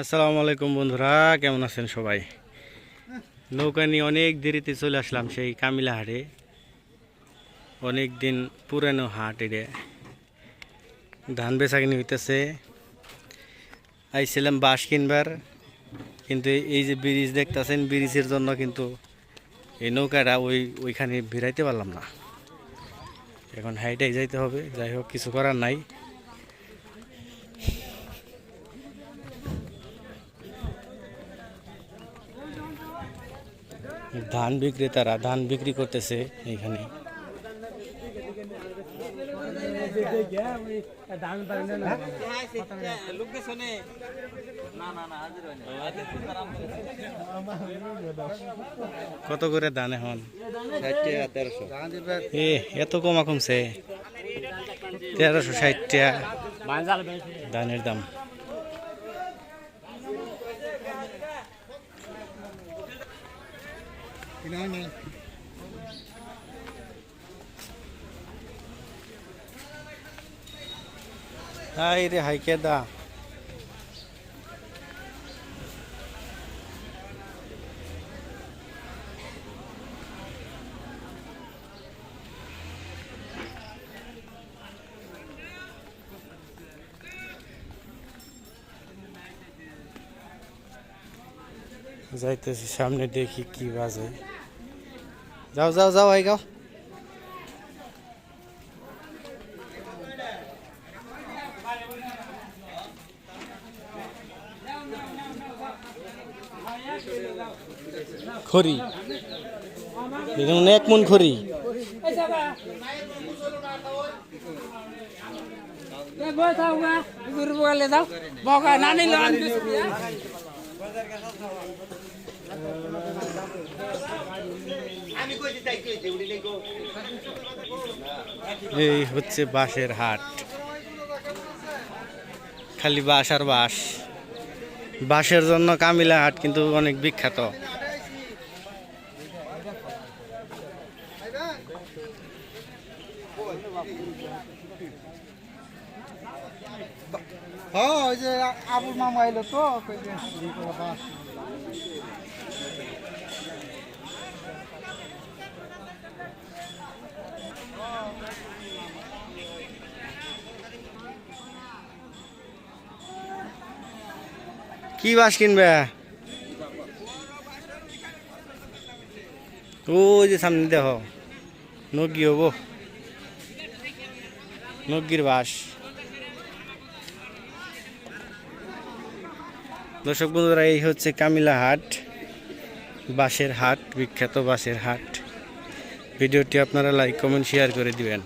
আসসালামু আলাইকুম বন্ধুরা, কেমন আছেন সবাই? নৌকা নিয়ে অনেক দেরিতে চলে আসলাম সেই কামিলা হাটে। অনেক দিন পুরানো হাট এটা। ধান বেচা কিনে হইতেছে। আইছিলাম বাঁশ কিনবার, কিন্তু এই যে ব্রিজ দেখতেছেন, ব্রিজের জন্য কিন্তু এই নৌকাটা ওই, ওইখানে ভিড়াইতে পারলাম না। এখন হাইটাই যাইতে হবে, যাই হোক, কিছু করার নাই। ধান বিক্রেতারা ধান বিক্রি করতেছে এখানে কত করে ধান এখন? এ, এত কমা কমছে তেরোশো ষাট টাকা। ধানের দাম। হাই রে হাই কেদা যাইতেছি সামনে দেখি কি বাজে। যাও যাও যাও আই গাও খড়ি। এক মন খড়ি। এই হচ্ছে বাঁশের হাট। খালি বাঁশ আর বাঁশ। বাঁশের জন্য কামিলা হাট কিন্তু অনেক বিখ্যাত। হ্যাঁ ওই যে আবুল মামা এলো তো কই যে ই করে বাস। কি বাঁশ কিনবে ও যে সামনে দেখ নগি হব নগির বাঁশ দর্শক বন্ধুরা, এই হচ্ছে কামিলা হাট, বাঁশের হাট, বিখ্যাত বাঁশের হাট। ভিডিওটি আপনারা লাইক কমেন্ট শেয়ার করে দিবেন।